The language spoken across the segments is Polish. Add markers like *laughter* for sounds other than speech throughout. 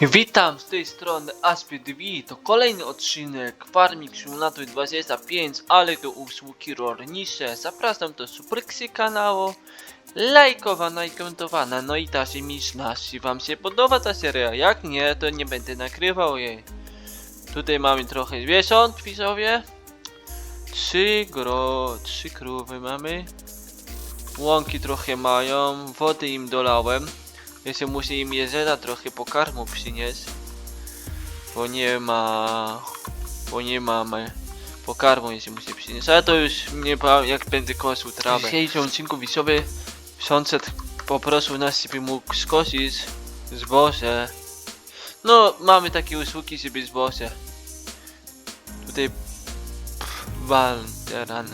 Witam z tej strony Aspie TV, to kolejny odcinek Farming Simulator 25, ale to usługi rolnicze. Zapraszam do subskrypcji kanału, lajkowana i komentowana, no i też miszna, jeśli wam się podoba ta seria, jak nie, to nie będę nagrywał jej. Tutaj mamy trochę zwierząt, widzowie. Trzy gro, trzy krówy mamy. Łąki trochę mają, wody im dolałem. Jeszcze muszę im jedzenia trochę pokarmu przynieść. Bo nie ma... Bo nie mamy pokarmu jeszcze muszę przynieść. Ale to już nie jak będę kosił trawę. W dzisiejszym odcinku widzowie sąsiad poprosił nas, żeby mógł skosić zboże. No, mamy takie usługi, żeby zboże. Tutaj... Wal, teran.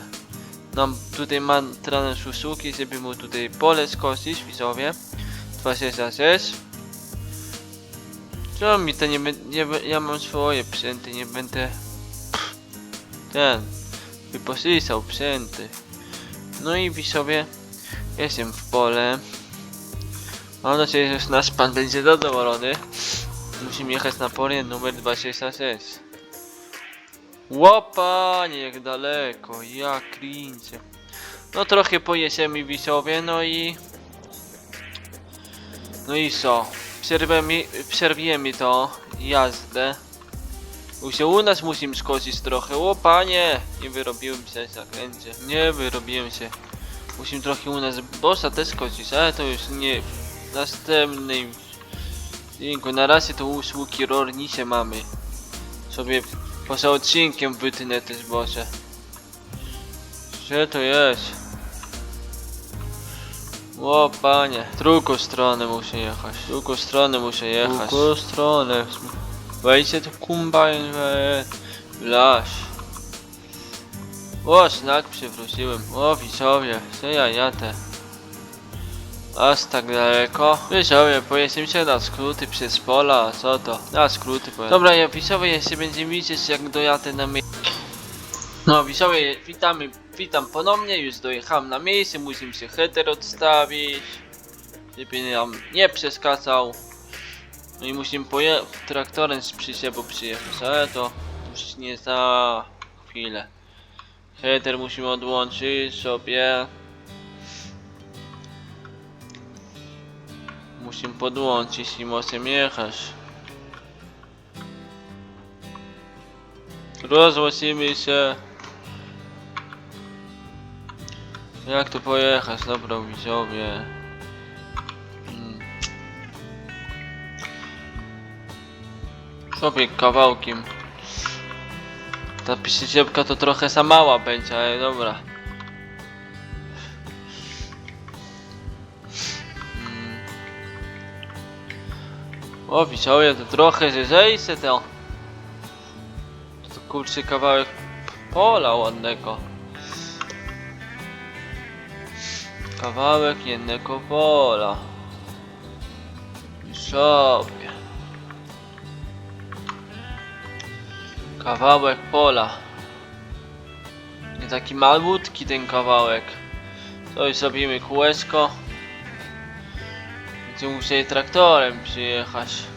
Nam tutaj ma teraz usługi, żeby mu tutaj pole skosić, widzowie. 266 Co mi to nie będzie, ja mam swoje przęty, nie będę ten wyposysał przęty. No i sobie jestem w pole. Mam nadzieję, że nasz pan będzie zadowolony. Musimy jechać na pole numer 266. Łopa, nie jak daleko, ja klincie. No trochę pojesiemy wisowie, no i no i co? Przerwiemy, przerwiemy to jazdę. Bo się u nas musimy skosić trochę. O panie! Nie wyrobiłem się zakręcie. Nie wyrobiłem się. Musimy trochę u nas bossa też skosić, ale to już nie w następnym odcinku. Na razie to usługi rolnicze mamy. Sobie poza odcinkiem wytnę też bossa. Gdzie to jest? O panie, w drugą stronę muszę jechać. W drugą stronę muszę jechać. W drugą stronę. Wejdźcie tu kumbajn, Laś. O, znak przewróciłem. O, widzowie, co ja jadę? Aż tak daleko? Widzowie, pojedziemy się na skróty przez pola, a co to? Na skróty pojadę. Dobra, ja widzowie, jeszcze będziemy widzieć jak dojadę na miejsce. No widzowie, witamy, witam ponownie, już dojechałem na miejsce, musimy się header odstawić, żeby nam nie przeskakał. No i musimy poje traktorem z przyczepu przyjechać, ale to już nie za chwilę. Header musimy odłączyć sobie. Musimy podłączyć i możemy jechać. Rozłączymy się. Jak tu pojechać? Dobra, widzowie. Mm. Sobie kawałkiem. Ta przyczepka to trochę za mała będzie, ale dobra. Mm. O, widzowie, to trochę se to. To kurczę kawałek pola ładnego. Kawałek jednego pola. I sobie. Kawałek pola. Nie taki malutki ten kawałek. To już zrobimy kółeczko. Będziemy musieli traktorem przyjechać.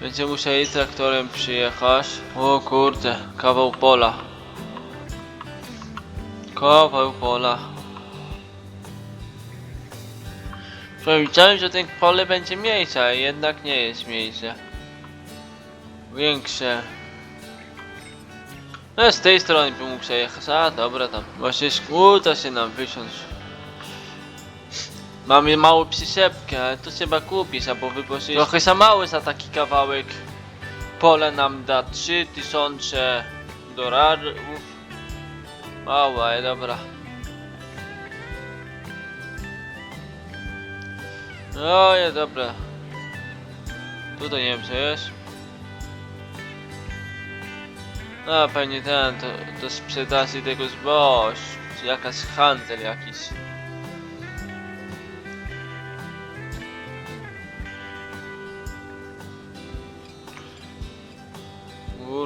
Będziemy musieli traktorem przyjechać. O kurde, kawał pola. Kawał pola. Przewidziałem, że ten pole będzie mniejsze, ale jednak nie jest mniejsze. Większe. No z tej strony bym mógł przejechać. A dobra tam. Właśnie uda się nam wysiąść. Mamy małą przyczepkę, ale to trzeba kupić albo wypożyczyć. Trochę za mały za taki kawałek. Pole nam da 3000 dolarów. Mało, ale dobra. No nie, dobra. Tutaj nie wiem co jest. No pewnie ten, to, to sprzedaży tego zboż. Jakaś handel jakiś.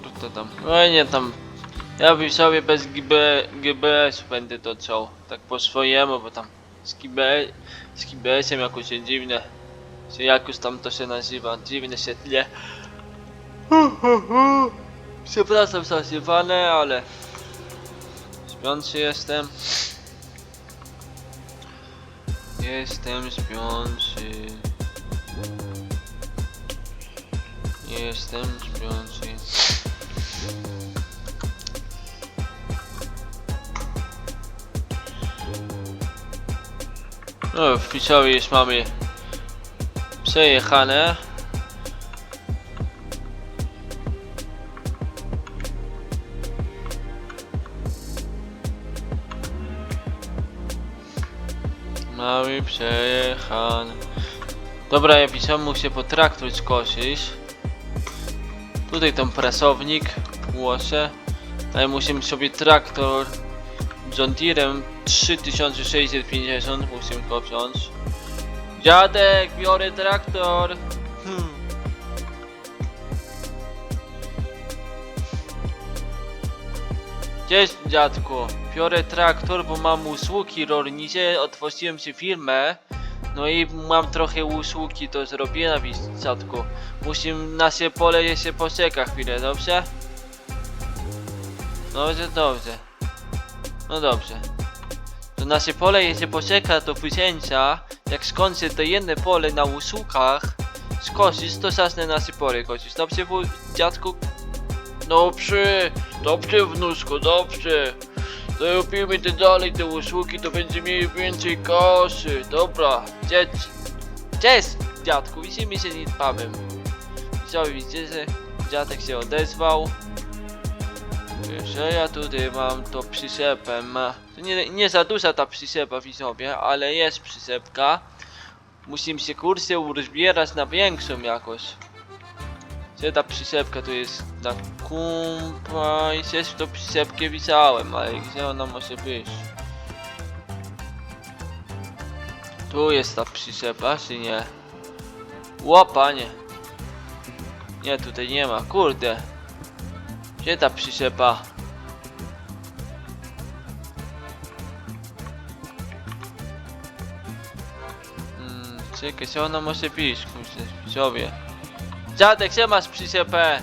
Kurde tam. Oj nie tam. Ja bym sobie bez GB, GBS będę to ciął. Tak po swojemu, bo tam z, GB, z GBS-em jakoś się dziwne. Czy jakoś tam to się nazywa. Dziwne się tle. *laughs* Przepraszam za ziewane, ale śpiący jestem. Jestem śpiący. Jestem śpiący. No, w Piszowie już mamy przejechane. Mamy przejechane. Dobra, ja pisałem mu się po traktor skosić. Tutaj ten presownik łoszę. Ale musimy sobie traktor John Deere'em 3650 musimy go wziąć. Dziadek, biorę traktor. Hmm. Cześć dziadku, biorę traktor, bo mam usługi rolnicze, otworzyłem się firmę. No i mam trochę usługi do zrobienia, dziadku. Musimy na się pole jeszcze poczeka chwilę, dobrze? Dobrze, dobrze. No dobrze. To nasze pole jedzie poczeka do wycięcia. Jak skończę to jedno pole na usługach, skosisz, to zacznę nasze pole kosić. Dobrze, dziadku? Dobrze, dobrze wnuczku, dobrze. To robimy te dalej te usługi, to będziemy mieli więcej kasy. Dobra, cześć. Cześć, dziadku, widzimy się niedbawem. Co widzicie, dziadek się odezwał. Że ja tutaj mam to przyczepem. To nie, nie za duża ta przyczepa widzowie, ale jest przyczepka. Musimy się kursy uzbierać na większą jakoś. Gdzie ta przyczepka tu jest na kumpa i też tą przyczepkę widziałem, ale gdzie ona może być? Tu jest ta przyczepa, czy nie? Łopanie. Nie, tutaj nie ma, kurde. Gdzie ta przyczepa? Hmm, czekaj, co ona może być, kurde, widzowie. Dziadek, gdzie masz przyczepę?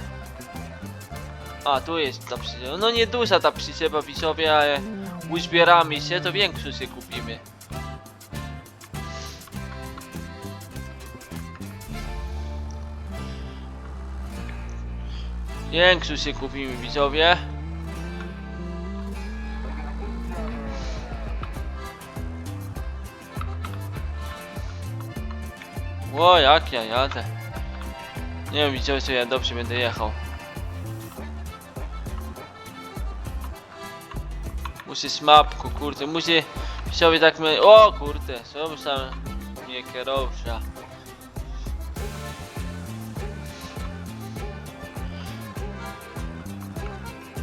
A, tu jest ta przyczepa. No nie duża ta przyczepa, widzowie, ale uzbieramy się, to większą się kupimy. Większą się kupimy, widzowie. Ło, jak ja jadę. Nie wiem, widziałeś, ja dobrze będę jechał. Muszę z mapku, kurde, muszę sobie tak my... O kurde, co myślałem? Nie kierowca.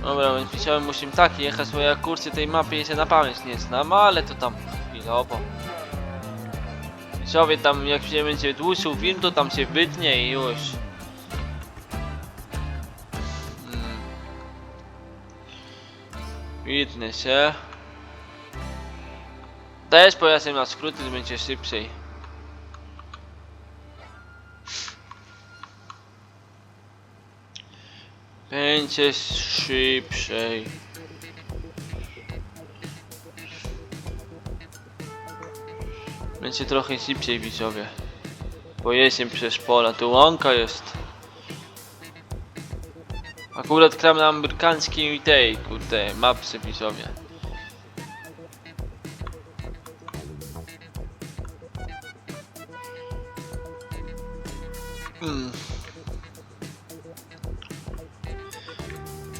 Dobra, więc pisałem, musimy tak jechać, bo ja kurczę tej mapy się na pamięć nie znam, ale to tam chwilowo. Sobie tam, jak się będzie dłuższy film, to tam się wytnie i już. Wytnę się. Też pojazdem na skróty, będzie szybciej. Będzie szybciej. Będzie trochę szybciej widzowie. Pojedziemy przez pola, tu łąka jest. Akurat kram na amerykańskiej tej, kurde, mapce widzowie. Hmm.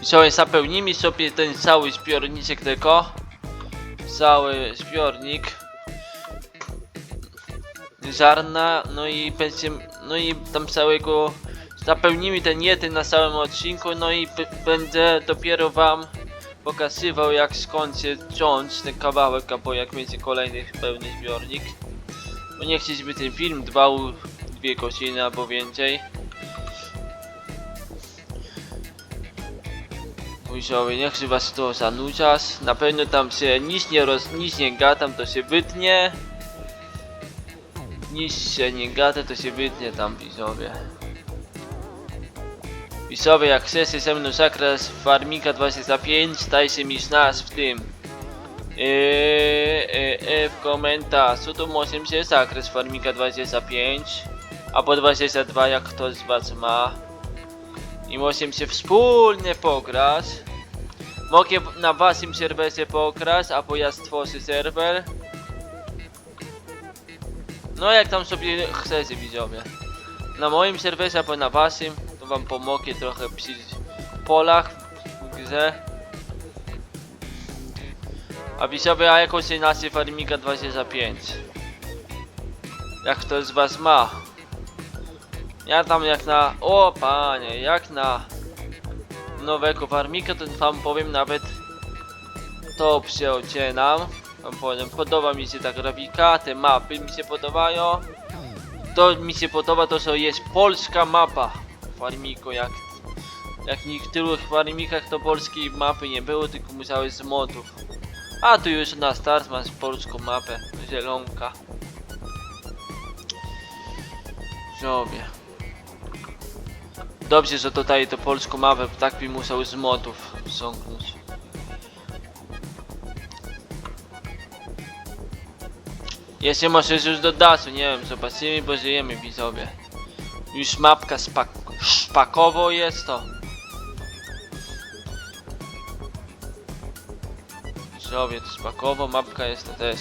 Widzowie, zapełnimy sobie ten cały zbiorniczek tylko. Cały zbiornik ziarna, no i będzie, no i tam całego zapełnimy ten jeden na całym odcinku, no i będę dopiero wam pokazywał jak skończę ciąć ten kawałek, albo jak będzie kolejny pełny zbiornik. Bo nie żeby ten film trwał dwie godziny albo więcej. Widzowie, nie chcę was to zanudzać. Na pewno tam się nic nie roz... nic nie gadam, to się wytnie. Nic się nie gada, to się wytnie tam widzowie. Widzowie, jak chcecie ze mną zakres Farmika 25, dajcie mi znać w tym. Yy, yy, yy, w komentarzu to może się zakres Farmika 25 albo 22 jak ktoś z was ma i możemy się wspólnie pograć. Mogę na waszym serwerze pograć, albo ja stworzę serwer. No jak tam sobie chcecie widzowie. Na moim serwerze albo na waszym, wam pomogę trochę przy polach w grze. A widzowie, a jaką się nazywa Farmiga 25? Jak ktoś z was ma? Ja tam jak na... O panie, jak na... Nowego farmika, to wam powiem nawet... To przeocenam. Wam powiem, podoba mi się ta grafika, te mapy mi się podobają. To mi się podoba, to że jest polska mapa farmiku, jak... Jak w niektórych farmikach to polskiej mapy nie było, tylko musiały z modów. A tu już na start masz polską mapę, zielonka. Żołbie. Dobrze, że tutaj to polską mapę, tak by musiał z modów zamknąć. Jeszcze może już do dasu, nie wiem, zobaczymy, bo żyjemy widzowie. Już mapka spak szpakowo jest to. Widzowie, to spakowo, mapka jest to też.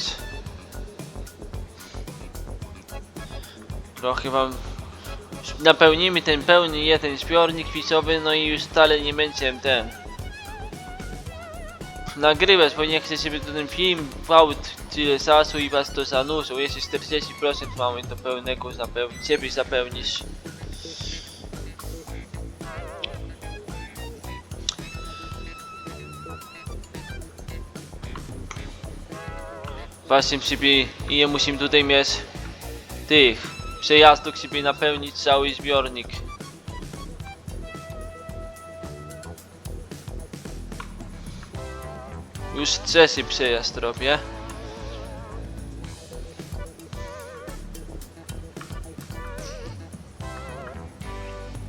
Trochę wam napełnimy ten pełny jeden zbiornik pisowy, no i już wcale nie będzie ten nagrywać, bo nie chcę, żeby ten film trwał tyle czasu i was to zanurzał. Jeszcze 40% mamy do pełnego zapełnić, ciebie zapełnisz. Właśnie sobie i ja musimy tutaj mieć tych przejazdów sobie napełnić cały zbiornik. Już trzeci przejazd robię.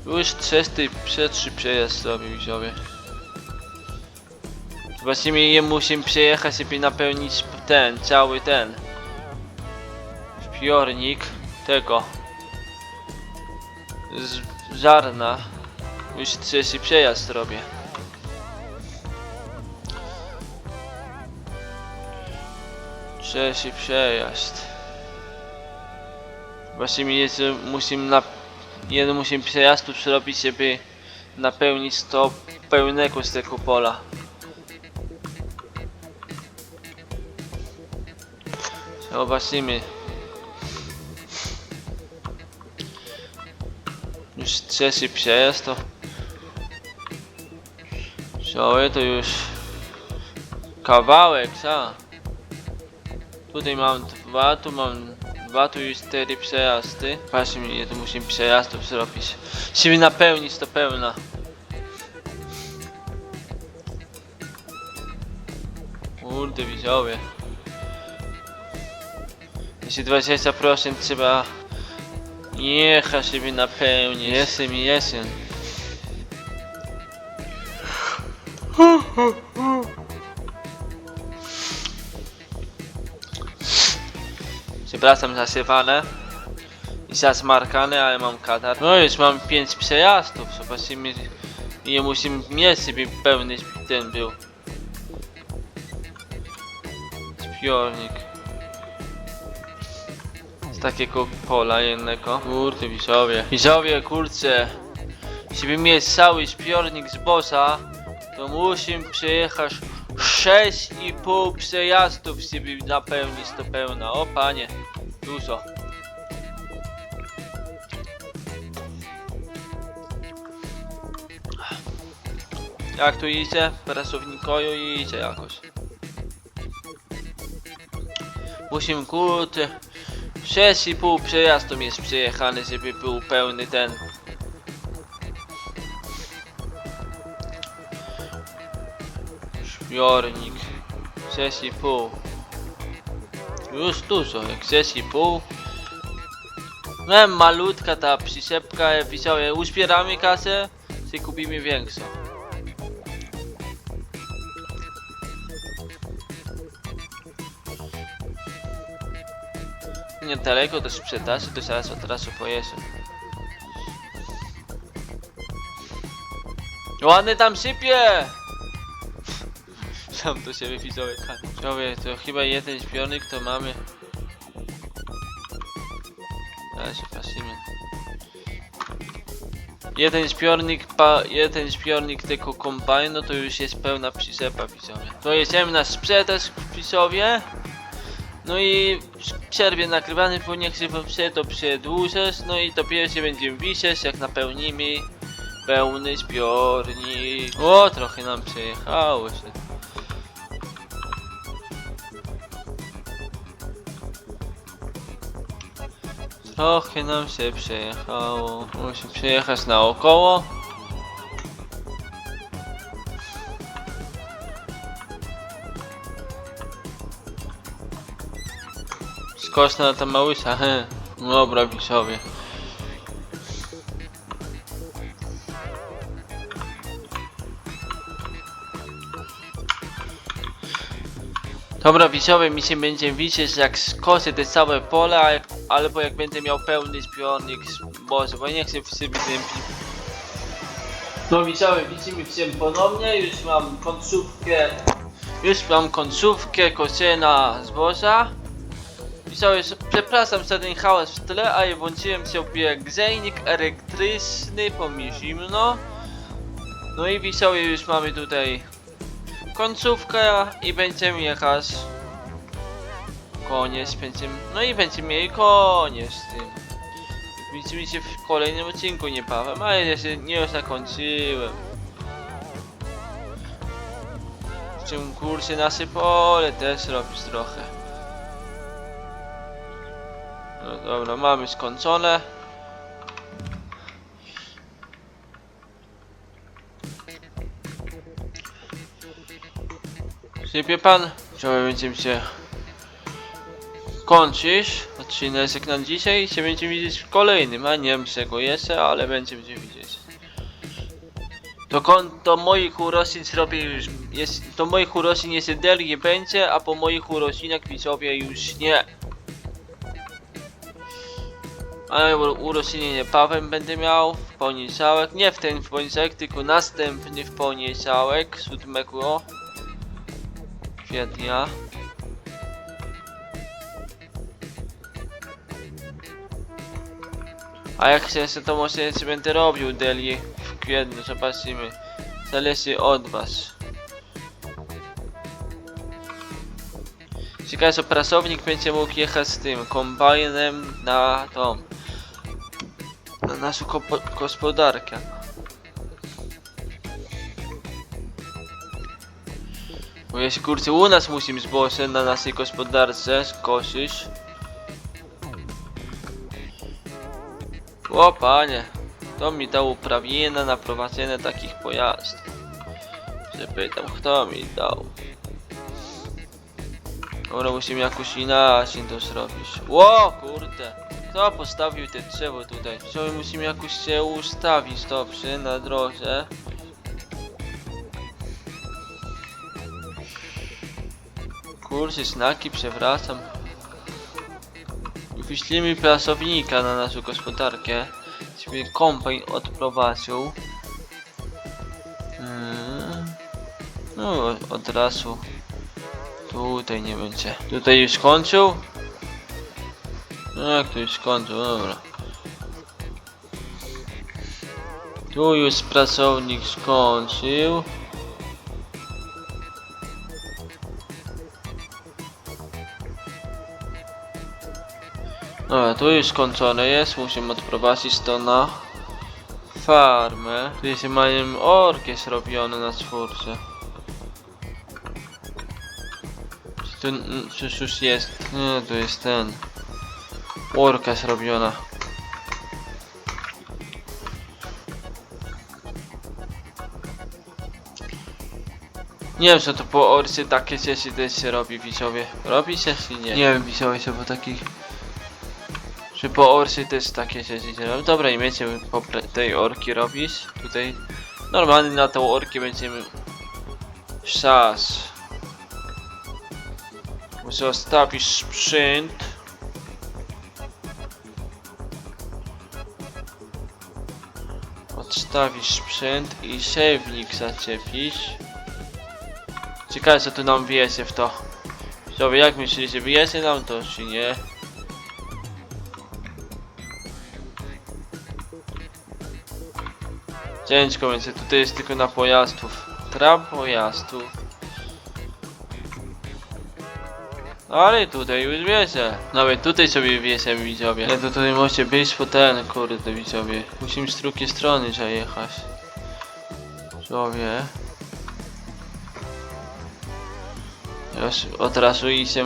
Już trzeci, trzeci przejazd robię widzowie. Właściwie je musimy przejechać sobie napełnić ten, cały ten. Zbiornik tego. Z żarna. Już trzeci przejazd robię trzeci przejazd. Właśnie jest, musimy na jeden musimy przejazdu zrobić żeby napełnić to pełnego z tego pola Zobaczymy. Już trzeci przejazd to... Cały to już... Kawałek, co? Tutaj mam dwa, tu mam dwa, tu już cztery przejazdy. Patrzcie mnie, tu musimy przejazdów zrobić. Żeby napełnić to pełna. Kurde, widzowie. Jeśli 20% trzeba jechać, żeby napełnić. Jestem i jestem. Przepraszam zasypane i zasmarkane, ale mam katar. No już mam 5 przejazdów, zobaczymy ile musimy mieć, żeby pełny ten był. Zbiornik z takiego pola jednego. Kurde, widzowie. Widzowie, kurczę. Żeby mieć cały zbiornik zboża, to musimy przejechać 6,5 przejazdów, żeby napełnić to pełna. O panie, dużo. Jak tu idzie? Pracownikoju idzie jakoś. Musimy kurde 6,5 przejazdu jest przejechany, żeby był pełny ten. Zbiornik. 6,5. Już dużo, jak 6,5. No malutka ta przyczepka, ja pisałem, uzbieramy kasę, czy kupimy większą. Niedaleko do sprzedaży, to zaraz od razu pojeżdżę. Ładny tam sypie! *laughs* Sam do siebie widzowie Człowiek, to chyba jeden zbiornik to mamy. Ale się pasimy. Jeden zbiornik, pa, jeden zbiornik tego kombajnu to już jest pełna przyczepa widzowie. To jedziemy na sprzedaż widzowie. No i przerwie nagrywany, bo nie chcę wam się to przedłużać. No i dopiero się będziemy wisieć jak napełnimy pełny zbiornik. O, trochę nam przejechało się. Trochę nam się przejechało. Muszę przejechać naokoło. Skoczna ta małysa, he. Dobra, widzowie. Dobra, widzowie, mi się będzie widzieć jak skosę te całe pole, jak, albo jak będę miał pełny zbiornik zboża, bo nie chcę sobie tym No widzowie, widzimy się ponownie, już mam końcówkę, już mam końcówkę kosiena zboża. S- przepraszam za ten hałas w tle, a ja włączyłem sobie grzejnik elektryczny, bo mi zimno. No i widzowie, już mamy tutaj końcówkę i będziemy jechać. Koniec, będziemy. No i będziemy mieli koniec z tym. Widzimy się w kolejnym odcinku niebawem, ale ja się nie zakończyłem. W tym kursie nasze pole też robisz trochę. No dobra, mamy skończone. Sypie pan? Chciałbym będziemy się kończyć odcinek na dzisiaj i się będziemy widzieć w kolejnym, a nie wiem czego jeszcze, ale będziemy się widzieć. To kon, to moich urodzin zrobię już, jest, to moich urodzin jest nie będzie, a po moich urodzinach widzowie już nie. Ale urodziny niebawem będę miał w poniedziałek, nie w ten w poniedziałek, tylko następny w poniedziałek, 7 kwietnia. A jak chcesz, to może jeszcze będę robił deli w kwietniu, zobaczymy. Zależy od was. Ciekawe, że pracownik będzie mógł jechać z tym kombajnem na na naszą gospodarkę. Bo jeśli kurczę u nas musimy zboże na naszej gospodarce skosić. O panie, to mi dał uprawnienia na prowadzenie takich pojazdów. Zapytam, kto mi dał. Dobra, musimy jakoś inaczej to zrobić. Ło, kurde. Kto postawił te drzewo tutaj? My musimy jakoś się ustawić dobrze na drodze. Kurczę, znaki przewracam. Wyślijmy pracownika na naszą gospodarkę, żeby kombajn odprowadził. Mm. No, od razu. Tutaj nie będzie. Tutaj już skończył? No już skończył, dobra. Tu już pracownik skończył. Dobra, tu już skończone jest, musimy odprowadzić to na farmę. Tu jest mają orkies robione na czwórce. Czy tu przecież już jest? Nie, tu jest ten. Orkes robiona. Nie wiem co to po orsie takie sesje też się robi widzowie. Robi się czy nie? Nie wiem widzowie co po takich... Czy po orsie też takie sesje się robi? Dobra nie będziemy po tej orki robić. Tutaj normalnie na tą orkę będziemy... Szas. Zostawisz sprzęt. Odstawisz sprzęt i siewnik zaczepisz. Ciekawe co tu nam wiezie w to. Sobie jak myślicie, wyjedzie nam to czy nie? Ciężko więc tutaj jest tylko na pojazdów. Tram pojazdów. Ale tutaj już wiecie. Nawet tutaj sobie wiecie widzowie. Nie to tutaj możecie być po ten kurde widzowie. Musimy z drugiej strony zajechać. Sobie. Już od razu idzie.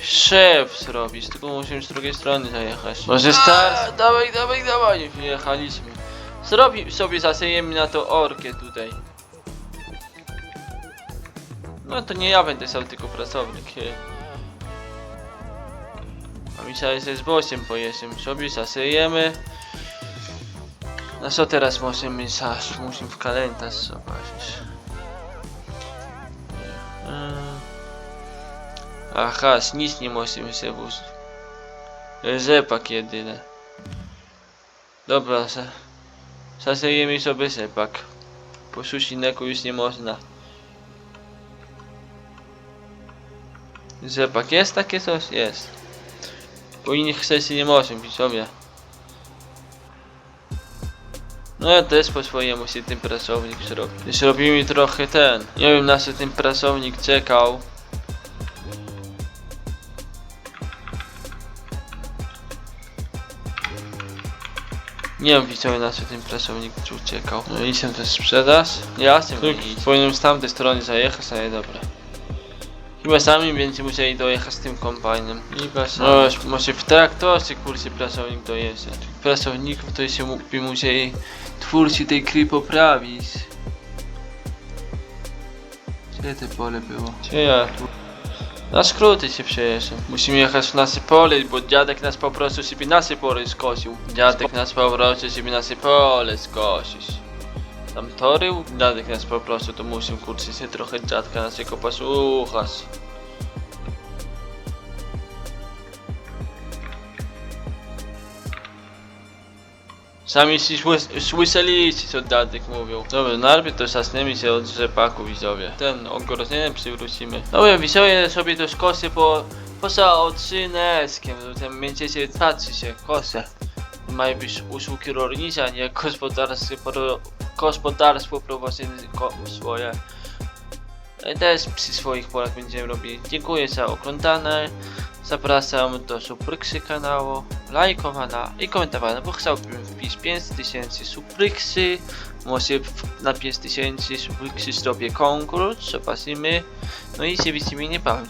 Szef zrobić, tylko musimy z drugiej strony zajechać. Może start? Dawaj, dawaj, dawaj. Wjechaliśmy. Zrobi sobie zasejemy na to orkę tutaj. No to nie ja będę stał, tylko pracownik. A myślałem, że z bossem pojedziemy. Sobie zasejemy. No co teraz możemy zaś? Musimy w kalendarz zobaczyć. Eee. Aha, nic nie musimy sobie włożyć. Rzepak jedyne. Dobra, za- zasejemy sobie rzepak. Po susineku już nie można. Rzepak jest takie coś? Jest. Po innych sesji nie możemy być sobie. No ja też po swojemu się tym pracownik zrobił. Mi trochę ten. Nie wiem na co ten pracownik czekał. Nie wiem widzowie na co ten pracownik tu czekał. No i się też sprzedaż? Ja chcę Powinienem z tamtej strony zajechać, ale dobra. Chyba sami będziecie musieli dojechać z tym kombajnem. Chyba sami. No może w traktorze kurczę pracownik dojeżdża. Tych pracowników to się mu- by musieli twórcy tej gry poprawić. Gdzie te pole było? Gdzie ja tu? Na skróty się przejeżdżam. Musimy jechać na pole, bo dziadek nas po prostu sobie nasze pole skosił. Dziadek nas po prostu sobie nasze pole skosić. Tam tory, dziadek nas po prostu to musimy kurczę się trochę dziadka naszego posłuchać. Sami si słys- słyszeliście co dziadek mówił. Dobra, najpierw to zasniemy się od rzepaku widzowie. Ten ogrodzenie przywrócimy. Dobra, widzowie sobie to skosy po... Poza odcineczkiem, no tam będziecie patrzeć się, kosę. Mają być usługi rolnicze, a nie gospodarstwo, gospodarstwo prowadzone ko, swoje. E, Też przy swoich polach będziemy robili. Dziękuję za oglądanie. Zapraszam do subskrypcji kanału, lajkowania i komentowania, bo chciałbym wbić 5000 subskrypcji. Może na 5000 subskrypcji zrobię konkurs, zobaczymy. No i się widzimy niebawem.